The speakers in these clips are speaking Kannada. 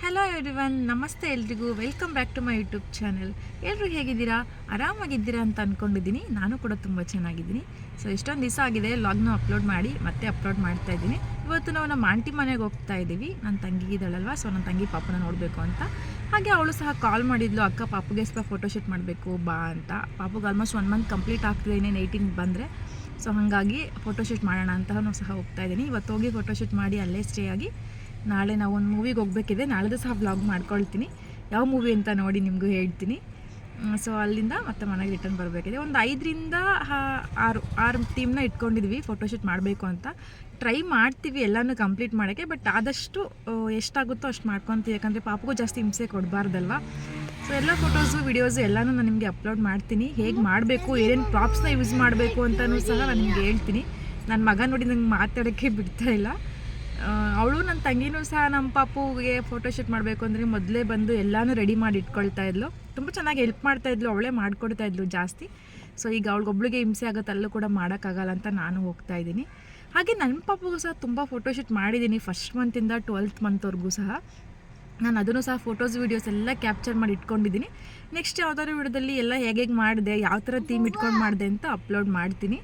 ಹಲೋ ಎವ್ರಿವನ್ ನಮಸ್ತೆ ಎಲ್ರಿಗೂ. Welcome back to my YouTube channel ಎಲ್ಲರೂ ಹೇಗಿದ್ದೀರಾ? ಆರಾಮಾಗಿದ್ದೀರಾ ಅಂತ ಅಂದ್ಕೊಂಡಿದ್ದೀನಿ ನಾನು ಕೂಡ ತುಂಬ ಚೆನ್ನಾಗಿದ್ದೀನಿ. ಸೊ ಇಷ್ಟೊಂದು ದಿವಸ ಆಗಿದೆ. ಲಾಗ್ನ ಅಪ್ಲೋಡ್ ಮಾಡಿ, ಮತ್ತೆ ಅಪ್ಲೋಡ್ ಮಾಡ್ತಾ ಇದ್ದೀನಿ. ಇವತ್ತು ನಾವು ನಮ್ಮ ಆಂಟಿ ಮನೆಗೆ ಹೋಗ್ತಾ ಇದ್ದೀವಿ. ನನ್ನ ತಂಗಿಗಿದ್ದಾಳಲ್ವ ಸೊ ನನ್ನ ತಂಗಿ ಪಾಪನ ನೋಡಬೇಕು ಅಂತ. ಹಾಗೆ ಅವಳು ಸಹ ಕಾಲ್ ಮಾಡಿದ್ಲು. ಅಕ್ಕ ಪಾಪುಗೆ ಸ್ವಲ್ಪ ಫೋಟೋಶೂಟ್ ಮಾಡಬೇಕು, ಬಾ ಅಂತ. ಪಾಪುಗೆ ಆಲ್ಮೋಸ್ಟ್ ಒನ್ ಮಂತ್ ಕಂಪ್ಲೀಟ್ ಆಗ್ತಿದೆ. ಇನ್ನೇನು ಏಯ್ಟೀನ್ ಬಂದರೆ. ಸೊ ಹಾಗಾಗಿ ಫೋಟೋಶೂಟ್ ಮಾಡೋಣ ಅಂತ ನಾವು ಸಹ ಹೋಗ್ತಾ ಇದ್ದೀನಿ. ಇವತ್ತು ಹೋಗಿ ಫೋಟೋಶೂಟ್ ಮಾಡಿ ಅಲ್ಲೇ ಸ್ಟೇ ಆಗಿ. ನಾಳೆ ನಾವು ಒಂದು ಮೂವಿಗೆ ಹೋಗಬೇಕಿದೆ ನಾಳೆದು ಸಹ ವ್ಲಾಗ್ ಮಾಡ್ಕೊಳ್ತೀನಿ. ಯಾವ ಮೂವಿ ಅಂತ ನೋಡಿ ನಿಮಗೂ ಹೇಳ್ತೀನಿ. ಸೊ ಅಲ್ಲಿಂದ ಮತ್ತೆ ಮನೆಗೆ ರಿಟರ್ನ್ ಬರಬೇಕಿದೆ. ಒಂದು ಐದರಿಂದ ಆರು ಆರು ಟೀಮ್ನ ಇಟ್ಕೊಂಡಿದ್ವಿ ಫೋಟೋಶೂಟ್ ಮಾಡಬೇಕು ಅಂತ. ಟ್ರೈ ಮಾಡ್ತೀವಿ ಎಲ್ಲನೂ ಕಂಪ್ಲೀಟ್ ಮಾಡೋಕ್ಕೆ ಬಟ್ ಆದಷ್ಟು ಎಷ್ಟಾಗುತ್ತೋ ಅಷ್ಟು ಮಾಡ್ಕೊತೀವಿ. ಯಾಕಂದರೆ ಪಾಪಗೂ ಜಾಸ್ತಿ ಹಿಂಸೆ ಕೊಡಬಾರ್ದಲ್ವ. ಸೊ ಎಲ್ಲ ಫೋಟೋಸು ವೀಡಿಯೋಸು ಎಲ್ಲನೂ ನಾನು ನಿಮಗೆ ಅಪ್ಲೋಡ್ ಮಾಡ್ತೀನಿ. ಹೇಗೆ ಮಾಡಬೇಕು, ಏನೇನು ಪ್ರಾಪ್ಸ್ನ ಯೂಸ್ ಮಾಡಬೇಕು ಅಂತಲೂ ಸಹ ನಾನು ನಿಮಗೆ ಹೇಳ್ತೀನಿ. ನನ್ನ ಮಗ ನೋಡಿ ನಂಗೆ ಮಾತಾಡೋಕ್ಕೆ ಬಿಡ್ತಾ ಇಲ್ಲ. ಅವಳು ನನ್ನ ತಂಗಿನೂ ಸಹ ನಮ್ಮ ಪಾಪುಗೆ ಫೋಟೋಶೂಟ್ ಮಾಡಬೇಕು ಅಂದರೆ ಮೊದಲೇ ಬಂದು ಎಲ್ಲನೂ ರೆಡಿ ಮಾಡಿ ಇಟ್ಕೊಳ್ತಾ ಇದ್ಲು. ತುಂಬ ಚೆನ್ನಾಗಿ ಹೆಲ್ಪ್ ಮಾಡ್ತಾ ಇದ್ಲು, ಅವಳೇ ಮಾಡ್ಕೊಡ್ತಾ ಇದ್ಲು ಜಾಸ್ತಿ. ಸೊ ಈಗ ಅವಳಿಗೊಬ್ಳಿಗೆ ಹಿಂಸೆ ಆಗುತ್ತೆ, ಅಲ್ಲೂ ಕೂಡ ಮಾಡೋಕ್ಕಾಗಲ್ಲ ಅಂತ ನಾನು ಹೋಗ್ತಾ ಇದ್ದೀನಿ. ಹಾಗೆ ನನ್ನ ಪಾಪುಗೂ ಸಹ ತುಂಬ ಫೋಟೋಶೂಟ್ ಮಾಡಿದ್ದೀನಿ ಫಸ್ಟ್ ಮಂತಿಂದ ಟ್ವೆಲ್ತ್ ಮಂತ್ವರೆಗೂ ಸಹ. ನಾನು ಅದನ್ನು ಸಹ ಫೋಟೋಸ್ ವೀಡಿಯೋಸ್ ಎಲ್ಲ ಕ್ಯಾಪ್ಚರ್ ಮಾಡಿ ಇಟ್ಕೊಂಡಿದ್ದೀನಿ. ನೆಕ್ಸ್ಟ್ ಯಾವ್ದಾದ್ರು ವಿಡಿಯೋದಲ್ಲಿ ಎಲ್ಲ ಹೇಗೆ ಹೇಗೆ ಮಾಡಿದೆ, ಯಾವ ಥರ ಥೀಮ್ ಇಟ್ಕೊಂಡು ಮಾಡಿದೆ ಅಂತ ಅಪ್ಲೋಡ್ ಮಾಡ್ತೀನಿ.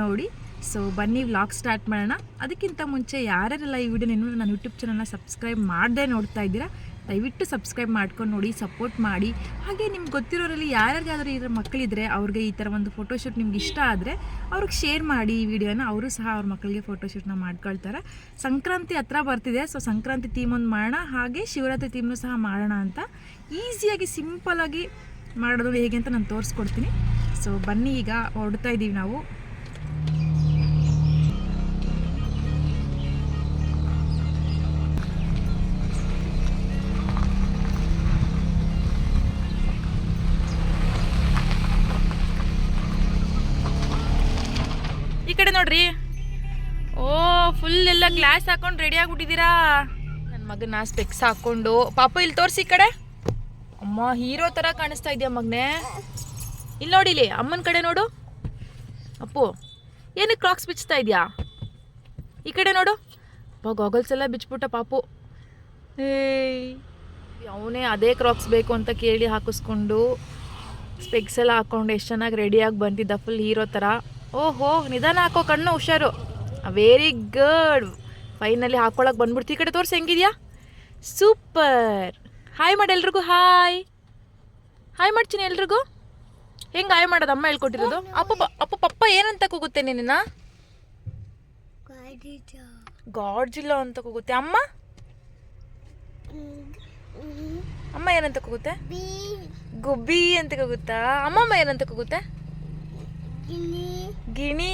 ನೋಡಿ. ಸೊ ಬನ್ನಿ ವ್ಲಾಗ್ ಸ್ಟಾರ್ಟ್ ಮಾಡೋಣ. ಅದಕ್ಕಿಂತ ಮುಂಚೆ ಯಾರ್ಯಾರೆಲ್ಲ ಈ ವಿಡಿಯೋ ಇನ್ನೂ ನನ್ನ ಯೂಟ್ಯೂಬ್ ಚಾನಲ್ನ ಸಬ್ಸ್ಕ್ರೈಬ್ ಮಾಡದೆ ನೋಡ್ತಾ ಇದ್ದೀರಾ, ದಯವಿಟ್ಟು ಸಬ್ಸ್ಕ್ರೈಬ್ ಮಾಡ್ಕೊಂಡು ನೋಡಿ ಸಪೋರ್ಟ್ ಮಾಡಿ. ಹಾಗೆ ನಿಮ್ಗೆ ಗೊತ್ತಿರೋರಲ್ಲಿ ಯಾರ್ಯಾರಿಗಾದರೂ ಥರ ಮಕ್ಕಳಿದ್ರೆ, ಅವ್ರಿಗೆ ಈ ಥರ ಒಂದು ಫೋಟೋಶೂಟ್ ನಿಮ್ಗೆ ಇಷ್ಟ ಆದರೆ, ಅವ್ರಿಗೆ ಶೇರ್ ಮಾಡಿ ಈ ವಿಡಿಯೋನ ಅವರು ಸಹ ಅವ್ರ ಮಕ್ಕಳಿಗೆ ಫೋಟೋಶೂಟ್ನ ಮಾಡ್ಕೊಳ್ತಾರೆ. ಸಂಕ್ರಾಂತಿ ಹತ್ರ ಬರ್ತಿದೆ ಸೊ ಸಂಕ್ರಾಂತಿ ಥೀಮ್ ಒಂದು ಮಾಡೋಣ. ಹಾಗೆ ಶಿವರಾತ್ರಿ ಥೀಮ್ನು ಸಹ ಮಾಡೋಣ ಅಂತ. ಈಸಿಯಾಗಿ ಸಿಂಪಲಾಗಿ ಮಾಡೋದು ಹೇಗೆ ಅಂತ ನಾನು ತೋರಿಸ್ಕೊಡ್ತೀನಿ. ಸೊ ಬನ್ನಿ ಈಗ ಹೊಡ್ತಾ ಇದ್ದೀವಿ ನಾವು. ಈ ಕಡೆ ನೋಡ್ರಿ. ಓ ಫುಲ್ ಎಲ್ಲ ಗ್ಲಾಸ್ ಹಾಕೊಂಡು ರೆಡಿ ಆಗ್ಬಿಟ್ಟಿದ್ದೀರಾ? ನನ್ನ ಮಗನ ಸ್ಪೆಕ್ಸ್ ಹಾಕೊಂಡು. ಪಾಪ, ಇಲ್ಲಿ ತೋರಿಸಿ ಈ ಕಡೆ. ಅಮ್ಮ ಹೀರೋ ಥರ ಕಾಣಿಸ್ತಾ ಇದೆಯಾ ಮಗನೇ? ಇಲ್ಲಿ ನೋಡಿ ಇಲ್ಲಿ, ಅಮ್ಮನ ಕಡೆ ನೋಡು. ಅಪ್ಪು, ಏನಕ್ಕೆ ಕ್ರಾಕ್ಸ್ ಬಿಚ್ತಾ ಇದೆಯಾ? ಈ ಕಡೆ ನೋಡು. ಅಪ್ಪ ಗಾಗಲ್ಸ್ ಎಲ್ಲ ಬಿಚ್ಬಿಟ್ಟ ಪಾಪು. ಏಯ್, ಅವನೇ ಅದೇ ಕ್ರಾಕ್ಸ್ ಬೇಕು ಅಂತ ಕೇಳಿ ಹಾಕಿಸ್ಕೊಂಡು ಸ್ಪೆಕ್ಸ್ ಎಲ್ಲ ಹಾಕ್ಕೊಂಡು ಎಷ್ಟು ಚೆನ್ನಾಗಿ ರೆಡಿಯಾಗಿ ಬಂದಿದ್ದ ಫುಲ್ ಹೀರೋ ಥರ ಓಹೋ ನಿಧಾನ ಹಾಕೋ ಕಣ್ಣು ಹುಷಾರು. ವೆರಿ ಗುಡ್ ಫೈನಲಿ ಹಾಕೊಳಕ್ಕೆ ಬಂದ್ಬಿಡ್ತು ಈ ಕಡೆ ತೋರಿಸಿ ಹೆಂಗಿದ್ಯಾ? ಸೂಪರ್ ಹಾಯ್ ಮಾಡಿ ಎಲ್ರಿಗೂ ಹಾಯ್ ಹಾಯ್ ಮಾಡ್ತೀನಿ ಎಲ್ರಿಗೂ? ಹೆಂಗೆ ಹಾಯ್ ಮಾಡೋದು ಅಮ್ಮ ಹೇಳ್ಕೊಟ್ಟಿರೋದು? ಅಪ್ಪ ಅಪ್ಪ ಪಪ್ಪ ಏನಂತ ಕೂಗುತ್ತೆ ನಿನ್ನ? ಗಾಡ್ಜಿಲ್ಲ ಅಂತ ಕೂಗುತ್ತೆ. ಅಮ್ಮ? ಅಮ್ಮ ಏನಂತ ಕೂಗುತ್ತೆ? ಗುಬ್ಬಿ ಅಂತ ಕೂಗುತ್ತಾ? ಅಮ್ಮಮ್ಮ ಏನಂತ ಕೂಗುತ್ತೆ? ಗಿಣಿ.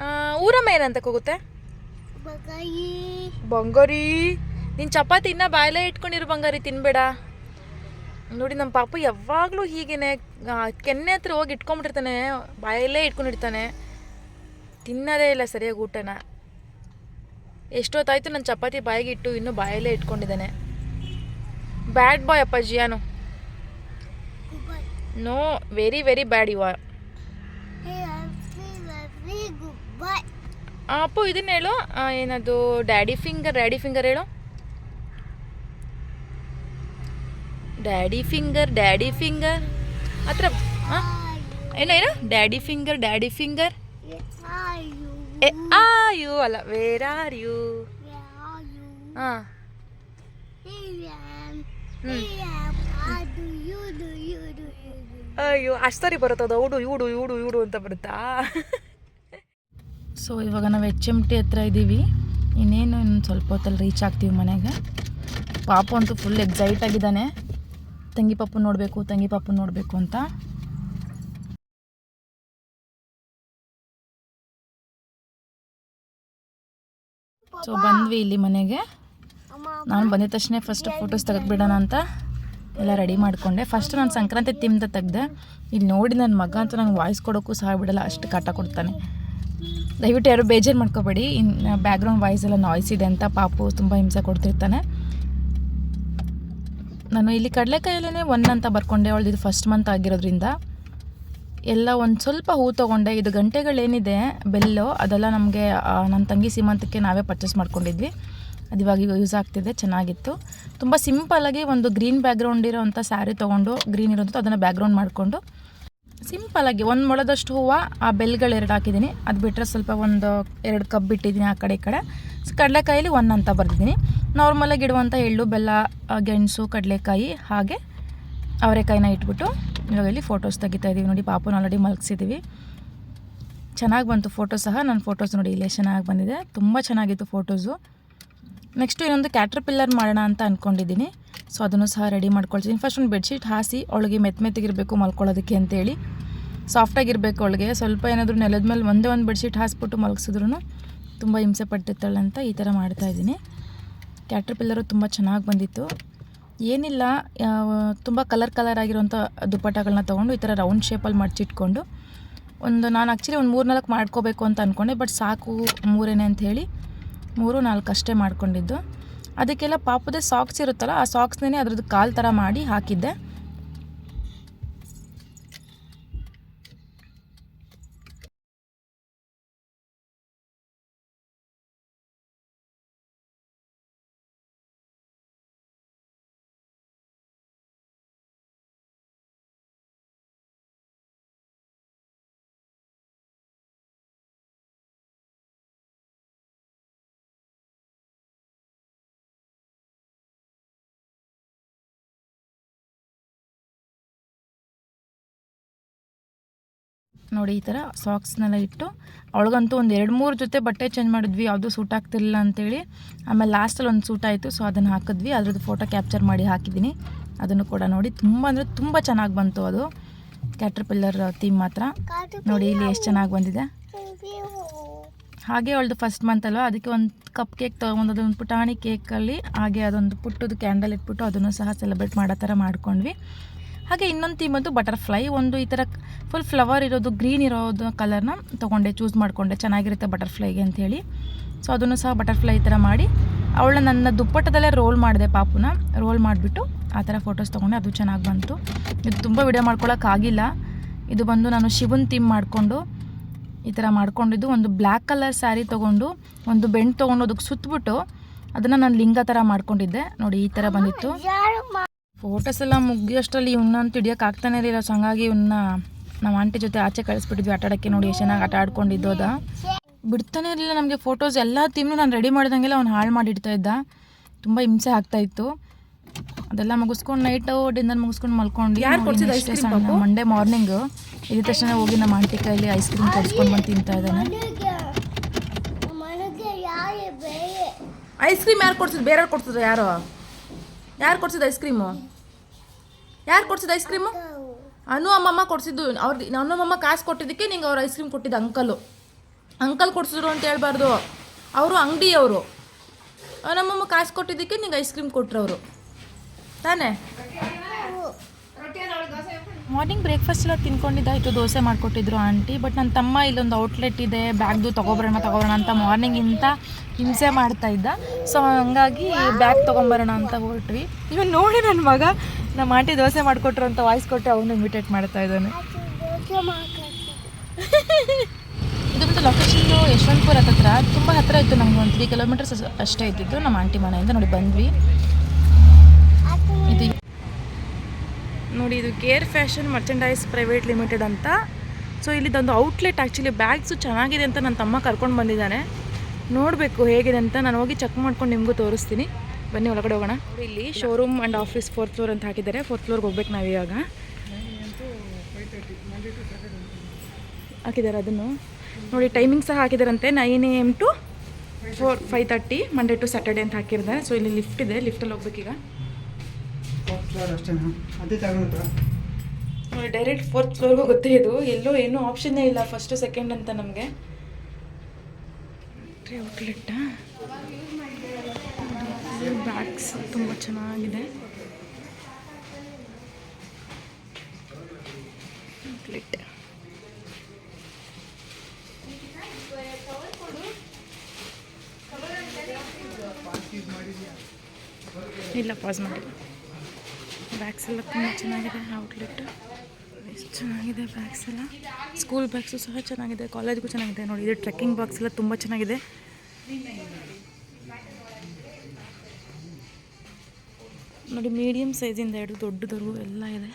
ಆ, ಊರಮ್ಮ ಏನಂತ ಕೂಗುತ್ತೆ? ಬಂಗಾರಿ. ನಿನ್ ಚಪಾತಿ ಇನ್ನ ಬಾಯಲ್ಲೇ ಇಟ್ಕೊಂಡಿರು ಬಂಗಾರಿ ತಿನ್ಬೇಡ. ನೋಡಿ ನಮ್ಮ ಪಾಪು ಯಾವಾಗಲೂ ಹೀಗೇನೆ ಕೆನ್ನೆ ಹತ್ರ ಹೋಗಿ ಇಟ್ಕೊಂಡ್ಬಿಟ್ಟಿರ್ತಾನೆ ಬಾಯಲ್ಲೇ ಇಟ್ಕೊಂಡಿರ್ತಾನೆ. ತಿನ್ನೋದೇ ಇಲ್ಲ ಸರಿಯಾಗಿ ಊಟನ. ಎಷ್ಟೊತ್ತಾಯ್ತು ನನ್ನ ಚಪಾತಿ ಬಾಯಿಗೆ ಇಟ್ಟು ಇನ್ನೂ ಬಾಯಲ್ಲೇ ಇಟ್ಕೊಂಡಿದ್ದಾನೆ. ಬ್ಯಾಡ್ ಬಾಯ್ ಅಪ್ಪ ಜಿಯಾನು no very very bad you are. Appu ಇದನ್ನ ಹೇಳು ಆ, ಏನದು ಡ್ಯಾಡಿ ಫಿಂಗರ್ ಡ್ಯಾಡಿ ಫಿಂಗರ್ ಹೇಳು ಡ್ಯಾಡಿ ಫಿಂಗರ್ ಡ್ಯಾಡಿ ಫಿಂಗರ್ ಹತ್ರ ಆ? ಏನೋ ಏನೋ ಡ್ಯಾಡಿ ಫಿಂಗರ್ ಡ್ಯಾಡಿ ಫಿಂಗರ್ ಎ ಆ ಯು ಅಲ್ಲ ವೇರ್ ಆರ್ ಯು ಹಾಂ ಅಯ್ಯೋ ಅಷ್ಟು ಸರಿ ಬರುತ್ತದ ಉಡು ಇಡು ಇಡು ಇಡು ಅಂತ ಬರುತ್ತಾ ಸೊ, ಇವಾಗ ನಾವು ಎಚ್ ಎಂ ಟಿ ಹತ್ರ ಇದ್ದೀವಿ ಇನ್ನೇನು ಇನ್ನೊಂದು ಸ್ವಲ್ಪ ಹೊತ್ತಲ್ಲಿ ರೀಚ್ ಆಗ್ತೀವಿ ಮನೆಗೆ. ಪಾಪು ಅಂತೂ ಫುಲ್ ಎಕ್ಸೈಟ್ ಆಗಿದ್ದಾನೆ. ತಂಗಿ ಪಾಪು ನೋಡಬೇಕು, ತಂಗಿ ಪಾಪು ನೋಡಬೇಕು ಅಂತ. ಸೊ ಬಂದ್ವಿ ಇಲ್ಲಿ ಮನೆಗೆ. ನಾನು ಬಂದಿದ ತಕ್ಷಣ ಫಸ್ಟ್ ಫೋಟೋಸ್ ತೆಗೆದ್ಬಿಡೋಣ ಅಂತ ಎಲ್ಲ ರೆಡಿ ಮಾಡಿಕೊಂಡೆ. ಫಸ್ಟ್ ನಾನು ಸಂಕ್ರಾಂತಿ ತಿಂದ ತೆಗ್ದೆ. ಇಲ್ಲಿ ನೋಡಿ ನನ್ನ ಮಗ ಅಂತೂ ನಂಗೆ ವಾಯ್ಸ್ ಕೊಡೋಕ್ಕೂ ಸಹ ಬಿಡಲ್ಲ, ಅಷ್ಟು ಕಾಟ ಕೊಡ್ತಾನೆ. ದಯವಿಟ್ಟು ಯಾರು ಬೇಜಾರು ಮಾಡ್ಕೋಬೇಡಿ. ಇನ್ನು ಬ್ಯಾಕ್ಗ್ರೌಂಡ್ ವಾಯ್ಸ್ ಎಲ್ಲ ನಾಯ್ಸ್ ಇದೆ ಅಂತ ಪಾಪು ತುಂಬ ಹಿಂಸೆ ಕೊಡ್ತಿರ್ತಾನೆ. ನಾನು ಇಲ್ಲಿ ಕಡಲೆಕಾಯಲ್ಲೇ ಒನ್ ಅಂತ ಬರ್ಕೊಂಡೆ. ಅವಳದು ಫಸ್ಟ್ ಮಂತ್ ಆಗಿರೋದ್ರಿಂದ. ಎಲ್ಲ ಒಂದು ಸ್ವಲ್ಪ ಹೂ ತೊಗೊಂಡೆ. ಇದು ಗಂಟೆಗಳೇನಿದೆ, ಬೆಲ್ಲು, ಅದೆಲ್ಲ ನಮಗೆ ನನ್ನ ತಂಗಿ ಸೀಮಂತಕ್ಕೆ ನಾವೇ ಪರ್ಚೇಸ್ ಮಾಡ್ಕೊಂಡಿದ್ವಿ. ಅದು ಇವಾಗ ಯೂಸ್ ಆಗ್ತಿದೆ, ಚೆನ್ನಾಗಿತ್ತು. ತುಂಬ ಸಿಂಪಲ್ಲಾಗಿ ಒಂದು ಗ್ರೀನ್ ಬ್ಯಾಕ್ಗ್ರೌಂಡ್ ಇರೋವಂಥ ಸ್ಯಾರಿ ತೊಗೊಂಡು ಗ್ರೀನ್ ಇರೋದು ಅದನ್ನು ಬ್ಯಾಕ್ಗ್ರೌಂಡ್ ಮಾಡಿಕೊಂಡು ಸಿಂಪಲ್ಲಾಗಿ ಒಂದು ಮೊಳದಷ್ಟು ಹೂವು, ಆ ಬೆಲ್ಗಳು ಎರಡು ಹಾಕಿದ್ದೀನಿ. ಅದು ಬಿಟ್ಟರೆ ಸ್ವಲ್ಪ ಒಂದು ಎರಡು ಕಪ್ ಬಿಟ್ಟಿದ್ದೀನಿ ಆ ಕಡೆ ಈ ಕಡೆ. ಕಡಲೆಕಾಯಲ್ಲಿ ಒನ್ ಅಂತ ಬರೆದಿದ್ದೀನಿ. ನಾರ್ಮಲಾಗಿ ಇಡುವಂಥ ಎಳ್ಳು, ಬೆಲ್ಲ ಗೆಣಸು, ಕಡಲೆಕಾಯಿ ಹಾಗೆ ಅವರೆಕಾಯಿನ ಇಟ್ಬಿಟ್ಟು ಇವಾಗ ಇಲ್ಲಿ ಫೋಟೋಸ್ ತೆಗಿತಾ ಇದ್ದೀವಿ ನೋಡಿ, ಪಾಪುನ ಆಲ್ರೆಡಿ ಮಲಗಿಸಿದ್ದೀವಿ ಚೆನ್ನಾಗಿ ಬಂತು ಫೋಟೋ ಸಹ. ನನ್ನ ಫೋಟೋಸ್ ನೋಡಿ ಇಲ್ಲೇ ಚೆನ್ನಾಗಿ ಬಂದಿದೆ. ತುಂಬ ಚೆನ್ನಾಗಿತ್ತು ಫೋಟೋಸು ನೆಕ್ಸ್ಟು ಇನ್ನೊಂದು ಕ್ಯಾಟ್ರ್ ಪಿಲ್ಲರ್ ಮಾಡೋಣ ಅಂತ ಅಂದ್ಕೊಂಡಿದ್ದೀನಿ ಸೊ ಅದನ್ನು ಸಹ ರೆಡಿ ಮಾಡ್ಕೊಳ್ತೀನಿ. ಫಸ್ಟ್ ಒಂದು ಬೆಡ್ಶೀಟ್ ಹಾಸಿ ಅವಳಿಗೆ ಮೆತ್ತ ಮೆತ್ತಗಿರಬೇಕು ಮಲ್ಕೊಳ್ಳೋದಕ್ಕೆ ಅಂತೇಳಿ. ಸಾಫ್ಟಾಗಿರಬೇಕು ಅವಳಿಗೆ. ಸ್ವಲ್ಪ ಏನಾದರೂ ನೆಲದ ಮೇಲೆ ಒಂದೇ ಒಂದು ಬೆಡ್ಶೀಟ್ ಹಾಸ್ಬಿಟ್ಟು ಮಲಗಿಸಿದ್ರು ತುಂಬ ಹಿಂಸೆ ಪಡ್ತಿರ್ತಾಳೆ ಅಂತ ಈ ಥರ ಮಾಡ್ತಾಯಿದ್ದೀನಿ ಕ್ಯಾಟ್ರ್ ಪಿಲ್ಲರು ತುಂಬ ಚೆನ್ನಾಗಿ ಬಂದಿತ್ತು. ಏನಿಲ್ಲ ತುಂಬ ಕಲರ್ ಕಲರ್ ಆಗಿರೋಂಥ ದುಪ್ಪಟ್ಟಗಳನ್ನ ತೊಗೊಂಡು ಈ ಥರ ರೌಂಡ್ ಶೇಪಲ್ಲಿ ಮಡ್ಚಿಟ್ಕೊಂಡು ಒಂದು ನಾನು ಆ್ಯಕ್ಚುಲಿ ಒಂದು ಮೂರು ನಾಲ್ಕು ಮಾಡ್ಕೋಬೇಕು ಅಂತ ಅಂದ್ಕೊಂಡೆ ಬಟ್ ಸಾಕು ಮೂರೇನೆ ಹೇಳಿ ಮೂರು ನಾಲ್ಕು ಅಷ್ಟೇ ಮಾಡ್ಕೊಂಡಿದ್ದು. ಅದಕ್ಕೆಲ್ಲ ಪಾಪದ ಸಾಕ್ಸ್ ಇರುತ್ತಲ್ಲ ಆ ಸಾಕ್ಸ್ನೇ ಅದ್ರದ್ದು ಕಾಲು ಥರ ಮಾಡಿ ಹಾಕಿದ್ದೆ. ನೋಡಿ, ಈ ಥರ ಸಾಕ್ಸ್ನೆಲ್ಲ ಇಟ್ಟು, ಅವಳಿಗಂತೂ ಒಂದು ಎರಡು ಮೂರು ಜೊತೆ ಬಟ್ಟೆ ಚೇಂಜ್ ಮಾಡಿದ್ವಿ, ಯಾವುದೂ ಸೂಟ್ ಆಗ್ತಿರಲಿಲ್ಲ ಅಂತೇಳಿ. ಆಮೇಲೆ ಲಾಸ್ಟಲ್ಲಿ ಒಂದು ಸೂಟ್ ಆಯಿತು ಸೊ ಅದನ್ನು ಹಾಕಿದ್ವಿ. ಅದ್ರದ್ದು ಫೋಟೋ ಕ್ಯಾಪ್ಚರ್ ಮಾಡಿ ಹಾಕಿದ್ದೀನಿ ಅದನ್ನು ಕೂಡ ನೋಡಿ, ತುಂಬ ಅಂದರೆ ತುಂಬ ಚೆನ್ನಾಗಿ ಬಂತು ಅದು. ಕ್ಯಾಟ್ರ್ ಪಿಲ್ಲರ್ ಥೀಮ್ ಮಾತ್ರ. ನೋಡಿ, ಇಲ್ಲಿ ಎಷ್ಟು ಚೆನ್ನಾಗಿ ಬಂದಿದೆ. ಹಾಗೆ ಅವಳದು ಫಸ್ಟ್ ಮಂತ್ ಅಲ್ವಾ, ಅದಕ್ಕೆ ಒಂದು ಕಪ್ ಕೇಕ್ ತೊಗೊಂಡು ಅದೊಂದು ಪುಟಾಣಿ ಕೇಕಲ್ಲಿ ಹಾಗೆ ಅದೊಂದು ಪುಟ್ಟದು ಕ್ಯಾಂಡಲ್ ಇಟ್ಬಿಟ್ಟು ಅದನ್ನು ಸಹ ಸೆಲೆಬ್ರೇಟ್ ಮಾಡೋ ಥರ ಮಾಡ್ಕೊಂಡ್ವಿ. ಹಾಗೆ ಇನ್ನೊಂದು ಥೀಮ್ ಅದು ಬಟರ್ಫ್ಲೈ ಒಂದು ಈ ಥರ ಫುಲ್ ಫ್ಲವರ್ ಇರೋದು ಗ್ರೀನ್ ಇರೋದು ಕಲರ್ನ ತೊಗೊಂಡೆ ಚೂಸ್ ಮಾಡಿಕೊಂಡೆ. ಚೆನ್ನಾಗಿರುತ್ತೆ ಬಟರ್ಫ್ಲೈಗೆ ಅಂಥೇಳಿ ಸೊ ಅದನ್ನು ಸಹ ಬಟರ್ಫ್ಲೈ ಈ ಥರ ಮಾಡಿ ಅವಳ ನನ್ನ ದುಪ್ಪಟ್ಟದಲ್ಲೇ ರೋಲ್ ಮಾಡಿದೆ ಪಾಪುನ. ರೋಲ್ ಮಾಡಿಬಿಟ್ಟು ಆ ಥರ ಫೋಟೋಸ್ ತೊಗೊಂಡೆ, ಅದು ಚೆನ್ನಾಗಿ ಬಂತು. ಇದು ತುಂಬ ವಿಡಿಯೋ ಮಾಡ್ಕೊಳ್ಳೋಕ್ಕಾಗಿಲ್ಲ ಇದು ಬಂದು ನಾನು ಶಿವನ್ ಥೀಮ್ ಮಾಡಿಕೊಂಡು ಈ ಥರ ಮಾಡ್ಕೊಂಡಿದ್ದು. ಒಂದು ಬ್ಲ್ಯಾಕ್ ಕಲರ್ ಸ್ಯಾರಿ ತೊಗೊಂಡು, ಒಂದು ಬೆಂಡ್ ತೊಗೊಂಡು ಅದಕ್ಕೆ ಸುತ್ತಬಿಟ್ಟು ಅದನ್ನು ನಾನು ಲಿಂಗ ಥರ ಮಾಡ್ಕೊಂಡಿದ್ದೆ. ನೋಡಿ, ಈ ಥರ ಬಂದಿತ್ತು. ಫೋಟೋಸ್ ಎಲ್ಲ ಮುಗಿಯೋಷ್ಟರಲ್ಲಿ ಇವನ್ನಂತೂ ಹಿಡಿಯೋಕೆ ಆಗ್ತಾನೆ ಇರಲಿಲ್ಲ. ಸೊ ಹಂಗಾಗಿ ಇವನ್ನ ನಮ್ಮ ಆಂಟಿ ಜೊತೆ ಆಚೆ ಕಳಿಸ್ಬಿಟ್ಟಿದ್ವಿ. ಆಟ ಆಡೋಕ್ಕೆ ನೋಡಿ ಎಷ್ಟು ಚೆನ್ನಾಗಿ ಆಟ ಆಡ್ಕೊಂಡಿದ್ದು ಅದ ಬಿಡ್ತಾನೆ ಇರಲಿಲ್ಲ ನಮಗೆ ಫೋಟೋಸ್ ಎಲ್ಲ ತಿನ್ನು ನಾನು ರೆಡಿ ಮಾಡಿದಂಗೆಲ್ಲ ಅವ್ನು ಹಾಳು ಮಾಡಿಡ್ತಾ ಇದ್ದ. ತುಂಬ ಹಿಂಸೆ ಆಗ್ತಾ ಇತ್ತು. ಅದೆಲ್ಲ ಮುಗಿಸ್ಕೊಂಡು ನೈಟು ಡಿನ್ನರ್ ಮುಗಿಸ್ಕೊಂಡು ಮಲ್ಕೊಂಡು ಯಾರ್ ಕೊಡ್ಸಿದ್ದು ice cream ಪಾಪು? ಮಂಡೇ ಮಾರ್ನಿಂಗು ಇದ್ದ ತಕ್ಷಣ ಹೋಗಿ ನಮ್ಮ ಆಂಟಿ ಕೈಲಿ ಐಸ್ ಕ್ರೀಮ್ ತರಿಸ್ಕೊಂಡು ಬಂದು ತಿಂತಾ ಇದ್ದಾನೆ. ಐಸ್ ಕ್ರೀಮ್ ಯಾರು ಕೊಡ್ಸಿದ್ರು ಬೇರೆ ಕೊಡ್ಸಿದ್ರು ಯಾರು? ಯಾರು ಕೊಡ್ಸಿದ್ದು ಐಸ್ ಕ್ರೀಮು ಯಾರು ಕೊಡ್ಸಿದ್ದು ಐಸ್ ಕ್ರೀಮು ಅನು ಅಮ್ಮಮ್ಮ ಕೊಡ್ಸಿದ್ದು. ಅವ್ರಿಗೆ ನಾನು ಅಮ್ಮಮ್ಮ ಕಾಸು ಕೊಟ್ಟಿದ್ದಕ್ಕೆ ನಿಂಗೆ ಅವ್ರು ಐಸ್ ಕ್ರೀಮ್ ಕೊಟ್ಟಿದ್ದು ಅಂಕಲು. ಅಂಕಲ್ ಕೊಡ್ಸಿದ್ರು ಅಂತ ಹೇಳ್ಬಾರ್ದು. ಅವರು ಅಂಗಡಿಯವರು. ನಮ್ಮಮ್ಮ ಕಾಸು ಕೊಟ್ಟಿದ್ದಕ್ಕೆ ನಿಂಗೆ ಐಸ್ ಕ್ರೀಮ್ ಕೊಟ್ಟರು ಅವರು ತಾನೇ? ಮಾರ್ನಿಂಗ್ ಬ್ರೇಕ್ಫಾಸ್ಟ್ ಎಲ್ಲ ತಿನ್ಕೊಂಡಿದ್ದಾಯ್ತು ದೋಸೆ ಮಾಡಿಕೊಟ್ಟಿದ್ರು ಆಂಟಿ. ಬಟ್ ನನ್ನ ತಮ್ಮ ಇಲ್ಲೊಂದು ಔಟ್ಲೆಟ್ ಇದೆ. ಬ್ಯಾಗ್ದು ತೊಗೊಬರೋಣ ತೊಗೊಬರೋಣ ಅಂತ ಮಾರ್ನಿಂಗ್ ಇಂತ ಹಿಂಸೆ ಮಾಡ್ತಾ ಇದ್ದ. ಸೊ ಹಂಗಾಗಿ ಬ್ಯಾಗ್ ತೊಗೊಂಬರೋಣ ಅಂತ ಹೊರಟ್ವಿ. ಇವನು ನೋಡಿ ನನ್ನ ಮಗ, ನಮ್ಮ ಆಂಟಿ ದೋಸೆ ಮಾಡ್ಕೊಟ್ರು ಅಂತ ವಾಯ್ಸ್ ಕೊಟ್ಟರೆ ಅವನು ಇಮಿಟೇಟ್ ಮಾಡ್ತಾ ಇದ್ದಾನೆ. ಇದೊಂದು ಲೊಕೇಶನ್ನು ಯಶವಂತಪುರ ಹತ್ರ. ತುಂಬ ಹತ್ತಿರ ಇತ್ತು ನಮ್ಗೆ ಒಂದು ತ್ರೀ ಕಿಲೋಮೀಟರ್ಸ್ ಅಷ್ಟೇ ಇದ್ದಿದ್ದು. ನಮ್ಮ ಆಂಟಿ ಮನೆಯಿಂದ ನೋಡಿ ಬಂದ್ವಿ. ಇದು ನೋಡಿ, ಇದು care fashion merchandise private limited ಅಂತ. ಸೊ ಇಲ್ಲಿದೊಂದು ಔಟ್ಲೆಟ್ ಆ್ಯಕ್ಚುಲಿ ಬ್ಯಾಗ್ಸು ಚೆನ್ನಾಗಿದೆ ಅಂತ ನನ್ನ ತಮ್ಮ ಕರ್ಕೊಂಡು ಬಂದಿದ್ದಾನೆ. ನೋಡಬೇಕು ಹೇಗಿದೆ ಅಂತ. ನಾನು ಹೋಗಿ ಚೆಕ್ ಮಾಡ್ಕೊಂಡು ನಿಮಗೂ ತೋರಿಸ್ತೀನಿ. ಬನ್ನಿ, ಒಳಗಡೆ ಹೋಗೋಣ. ಇಲ್ಲಿ showroom and office fourth floor ಅಂತ ಹಾಕಿದ್ದಾರೆ. ಫೋರ್ತ್ ಫ್ಲೋರ್ಗೆ ಹೋಗ್ಬೇಕು ನಾವು ಇವಾಗ. ಹಾಕಿದ್ದಾರೆ ಅದನ್ನು. ನೋಡಿ ಟೈಮಿಂಗ್ ಸಹ ಹಾಕಿದಾರಂತೆ nine A M to four five thirty Monday to Saturday ಅಂತ ಹಾಕಿದ್ದಾರೆ. ಸೊ ಇಲ್ಲಿ ಲಿಫ್ಟ್ ಇದೆ. ಲಿಫ್ಟಲ್ಲಿ ಹೋಗ್ಬೇಕೀಗ. ಫ್ಲೋರ್ ಅದೇ ಡೈರೆಕ್ಟ್ ಫೋರ್ತ್ ಫ್ಲೋರ್ ಹೋಗುತ್ತೆ ಇದು. ಎಲ್ಲೂ ಏನೂ ಆಪ್ಷನ್ನೇ ಇಲ್ಲ ಫಸ್ಟ್ ಸೆಕೆಂಡ್ ಅಂತ ನಮಗೆ. ಔಟ್ಲೆಟ್ ಬ್ಯಾಗ್ಸ್ ತುಂಬ ಚೆನ್ನಾಗಿದೆ. ಇಲ್ಲ ಪಾಸ್ ಮಾಡಿ ಬ್ಯಾಗ್ಸ್ ಎಲ್ಲ ತುಂಬ ಚೆನ್ನಾಗಿದೆ ಔಟ್ಲೆಟ್ ಎಷ್ಟು ಚೆನ್ನಾಗಿದೆ ಬ್ಯಾಗ್ಸ್ ಎಲ್ಲ ಸ್ಕೂಲ್ ಬ್ಯಾಗ್ಸು ಸಹ ಚೆನ್ನಾಗಿದೆ ಕಾಲೇಜ್ಗೂ ಚೆನ್ನಾಗಿದೆ. ನೋಡಿ, ಇದು ಟ್ರೆಕ್ಕಿಂಗ್ ಬಾಕ್ಸ್ ಎಲ್ಲ ತುಂಬ ಚೆನ್ನಾಗಿದೆ. ನೋಡಿ ಮೀಡಿಯಮ್ ಸೈಜಿಂದ ಹಿಡಿದು ದೊಡ್ಡದವರು ಎಲ್ಲ ಇದೆ.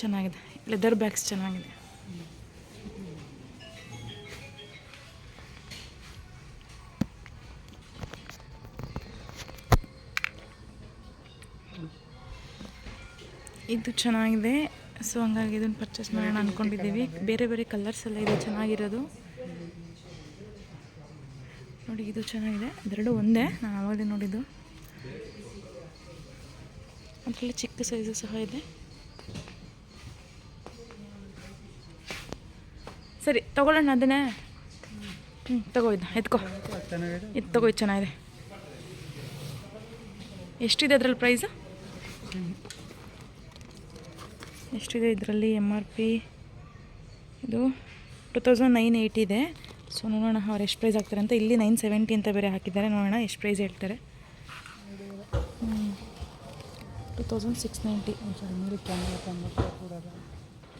ಚೆನ್ನಾಗಿದೆ. ಲೆದರ್ ಬ್ಯಾಗ್ಸ್ ಚೆನ್ನಾಗಿದೆ. ಇದು ಚೆನ್ನಾಗಿದೆ. ಸೊ ಹಂಗಾಗಿ ಇದನ್ನು ಪರ್ಚೇಸ್ ಮಾಡೋಣ ಅಂದ್ಕೊಂಡಿದ್ದೀವಿ ಬೇರೆ ಬೇರೆ ಕಲರ್ಸ್ ಎಲ್ಲ ಇದೆ, ಚೆನ್ನಾಗಿರೋದು. ನೋಡಿ, ಇದು ಚೆನ್ನಾಗಿದೆ. ಅದೆರಡು ಒಂದೇ, ನಾನು ಆವಾಗಲೇ ನೋಡಿದ್ದು. ಅದರಲ್ಲಿ ಚಿಕ್ಕ ಸೈಜು ಸಹ ಇದೆ. ಸರಿ, ತಗೊಳ್ಳೋಣ ಅದನ್ನೇ. ಹ್ಞೂ ತಗೋ ಇದು ಎತ್ಕೋ. ಇದು ತಗೋ, ಇದು ಚೆನ್ನಾಗಿದೆ. ಎಷ್ಟಿದೆ ಅದ್ರಲ್ಲಿ ಪ್ರೈಸು ಎಷ್ಟಿದೆ ಇದರಲ್ಲಿ ಎಂ ಆರ್ ಪಿ. ಇದು ಟು ತೌಸಂಡ್ ನೈನ್ ಏಯ್ಟಿ ಇದೆ. ಸೊ ನೋಡೋಣ ಅವ್ರು ಎಷ್ಟು ಪ್ರೈಸ್ ಹಾಕ್ತಾರೆ ಅಂತ. ಇಲ್ಲಿ ನೈನ್ ಸೆವೆಂಟಿ ಅಂತ ಬೇರೆ ಹಾಕಿದ್ದಾರೆ. ನೋಡೋಣ ಎಷ್ಟು ಪ್ರೈಸ್ ಹೇಳ್ತಾರೆ. Two thousand six ninety.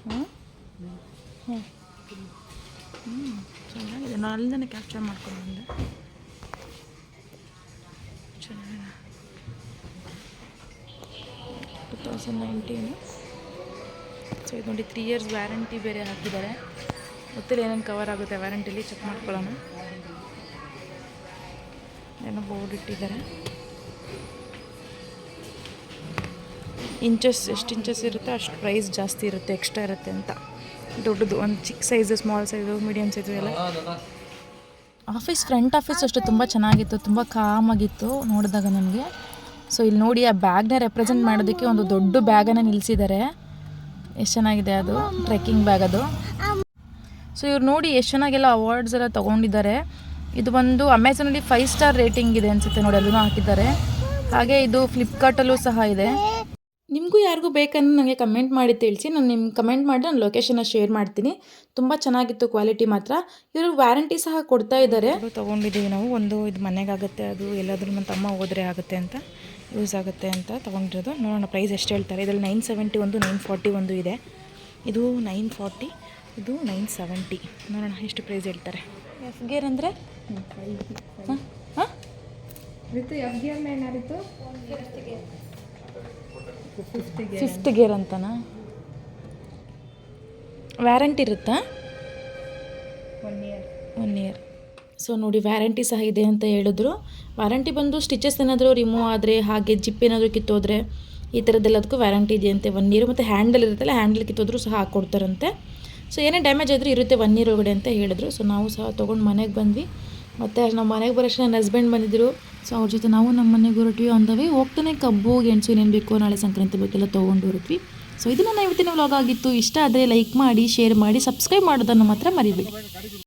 ಹಾಂ? ಹ್ಞೂ ಹ್ಞೂ ಚೆನ್ನಾಗಿದೆ. ನಾನು ಅಲ್ಲಿಂದನೇ ಕ್ಯಾಪ್ಚರ್ ಮಾಡ್ಕೊಂಡು ಬಂದೆ. ಚೆನ್ನಾಗಿದೆ. ಟು ತೌಸಂಡ್ ನೈನ್ಟೀನು ಸೊ ಇದು ನೋಡಿ ತ್ರೀ ಇಯರ್ಸ್ ವ್ಯಾರಂಟಿ ಬೇರೆ ಹಾಕಿದ್ದಾರೆ. ಗೊತ್ತಿಲ್ಲ ಏನೇನು ಕವರ್ ಆಗುತ್ತೆ ವ್ಯಾರಂಟಿಲಿ ಚೆಕ್ ಮಾಡ್ಕೊಳ್ಳೋಣ. ಏನೋ ಬೋರ್ಡ್ ಇಟ್ಟಿದ್ದಾರೆ. ಇಂಚಸ್ ಎಷ್ಟು ಇಂಚಸ್ ಇರುತ್ತೆ? ಅಷ್ಟು ಪ್ರೈಸ್ ಜಾಸ್ತಿ ಇರುತ್ತೆ ಎಕ್ಸ್ಟ್ರಾ ಇರುತ್ತೆ ಅಂತ. ದೊಡ್ಡದು, ಒಂದು ಚಿಕ್ಕ size small size medium size ಎಲ್ಲ. ಆಫೀಸ್ ಫ್ರಂಟ್ ಆಫೀಸ್ ಅಷ್ಟು ತುಂಬ ಚೆನ್ನಾಗಿತ್ತು, ತುಂಬ ಕಾಮಾಗಿತ್ತು ನೋಡಿದಾಗ ನನಗೆ. ಸೊ ಇಲ್ಲಿ ನೋಡಿ ಆ ಬ್ಯಾಗ್ನ ರೆಪ್ರೆಸೆಂಟ್ ಮಾಡೋದಕ್ಕೆ ಒಂದು ದೊಡ್ಡ ಬ್ಯಾಗನ್ನು ನಿಲ್ಲಿಸಿದ್ದಾರೆ ಎಷ್ಟು ಚೆನ್ನಾಗಿದೆ ಅದು? ಟ್ರೆಕ್ಕಿಂಗ್ ಬ್ಯಾಗ್ ಅದು? ಸೊ ಇವ್ರು ನೋಡಿ ಎಷ್ಟು ಚೆನ್ನಾಗೆಲ್ಲ ಅವಾರ್ಡ್ಸ್ ಎಲ್ಲ ತೊಗೊಂಡಿದ್ದಾರೆ. ಇದು ಬಂದು ಅಮೆಝಾನಲ್ಲಿ ಫೈವ್ ಸ್ಟಾರ್ ರೇಟಿಂಗ್ ಇದೆ ಅನಿಸುತ್ತೆ ನೋಡಿ ಅದನ್ನು ಹಾಕಿದ್ದಾರೆ. ಹಾಗೆ ಇದು ಫ್ಲಿಪ್ಕಾರ್ಟಲ್ಲೂ ಸಹ ಇದೆ. ನಿಮಗೂ ಯಾರಿಗೂ ಬೇಕಂದ್ರೆ ನನಗೆ ಕಮೆಂಟ್ ಮಾಡಿ ತಿಳಿಸಿ. ನಾನು ನಿಮ್ಗೆ ಕಮೆಂಟ್ ಮಾಡಿ ನಾನು ಲೊಕೇಶನ್ನ ಶೇರ್ ಮಾಡ್ತೀನಿ. ತುಂಬ ಚೆನ್ನಾಗಿತ್ತು ಕ್ವಾಲಿಟಿ ಮಾತ್ರ. ಇವರು ವ್ಯಾರಂಟಿ ಸಹ ಕೊಡ್ತಾ ಇದ್ದಾರೆ. ತೊಗೊಂಡಿದ್ದೀವಿ ನಾವು. ಒಂದು ಇದು ಮನೆಗಾಗುತ್ತೆ, ಅದು ಎಲ್ಲಾದರೂ ನನ್ನ ತಮ್ಮ ಹೋದರೆ ಆಗುತ್ತೆ ಅಂತ. ಯೂಸ್ ಆಗುತ್ತೆ ಅಂತ ತೊಗೊಂಡಿರೋದು. ನೋಡೋಣ ಪ್ರೈಸ್ ಎಷ್ಟು ಹೇಳ್ತಾರೆ. ಇದರಲ್ಲಿ ನೈನ್ ಸೆವೆಂಟಿ ಒಂದು ನೈನ್ ಫಾರ್ಟಿ ಒಂದು ಇದೆ. ಇದು ನೈನ್ ಫಾರ್ಟಿ ಇದು ನೈನ್ ಸೆವೆಂಟಿ ನೋಡೋಣ ಎಷ್ಟು ಪ್ರೈಸ್ ಹೇಳ್ತಾರೆ. ಎಫ್ ಗೇರ್ ಅಂದರೆ? ಹಾಂ? ಹಾಂ? ಫಿಫ್ತ್ ಗೇರ್ ಅಂತನಾ? ವ್ಯಾರಂಟಿ ಇರುತ್ತಾ? One year one year so ನೋಡಿ ವ್ಯಾರಂಟಿ ಸಹ ಇದೆ ಅಂತ ಹೇಳಿದ್ರು. ವ್ಯಾರಂಟಿ ಬಂದು ಸ್ಟಿಚಸ್ ಏನಾದರೂ ರಿಮೂವ್ ಆದರೆ, ಹಾಗೆ ಜಿಪ್ ಏನಾದರೂ ಕಿತ್ತೋದ್ರೆ, ಈ ಥರದ್ದೆಲ್ಲದಕ್ಕೂ ವ್ಯಾರಂಟಿ ಇದೆಯಂತೆ. ಒನ್ ಇಯರ್ ಮತ್ತು ಹ್ಯಾಂಡಲ್ ಇರುತ್ತಲ್ಲ ಹ್ಯಾಂಡಲ್ ಕಿತ್ತೋದ್ರೂ ಸಹ ಹಾಕ್ಕೊಡ್ತಾರಂತೆ ಸೊ ಏನೇ ಡ್ಯಾಮೇಜ್ ಆದರೂ ಇರುತ್ತೆ ಒನ್ ಇಯರ್ ಒಳಗಡೆ ಅಂತ ಹೇಳಿದ್ರು. ಸೊ ನಾವು ಸಹ ತೊಗೊಂಡು ಮನೆಗೆ ಬಂದ್ವಿ. ಮತ್ತು ನಮ್ಮ ಮನೆಗೆ ಬರೋಷ್ಟು ನನ್ನ ಹಸ್ಬೆಂಡ್ ಬಂದಿದ್ದರು ಸೊ ಅವ್ರ ಜೊತೆ ನಾವು ನಮ್ಮ ಮನೆಗೆ ಹೊರಟ್ವಿ. ಅಂದವೆ ಹೋಗ್ತಾನೆ ಕಬ್ಬು, ಗೆಣಸು ಏನೇನು ಬೇಕೋ ನಾಳೆ ಸಂಕ್ರಾಂತಿ ಬೇಕೆಲ್ಲ ತೊಗೊಂಡು ಹೊರಟ್ವಿ. ಸೊ ಇದು ನನ್ನ ಇವತ್ತಿನ ವ್ಲಾಗ್ ಆಗಿತ್ತು. ಇಷ್ಟ ಆದರೆ ಲೈಕ್ ಮಾಡಿ ಶೇರ್ ಮಾಡಿ ಸಬ್ಸ್ಕ್ರೈಬ್ ಮಾಡೋದನ್ನು ಮಾತ್ರ ಮರಿಬೇಡಿ.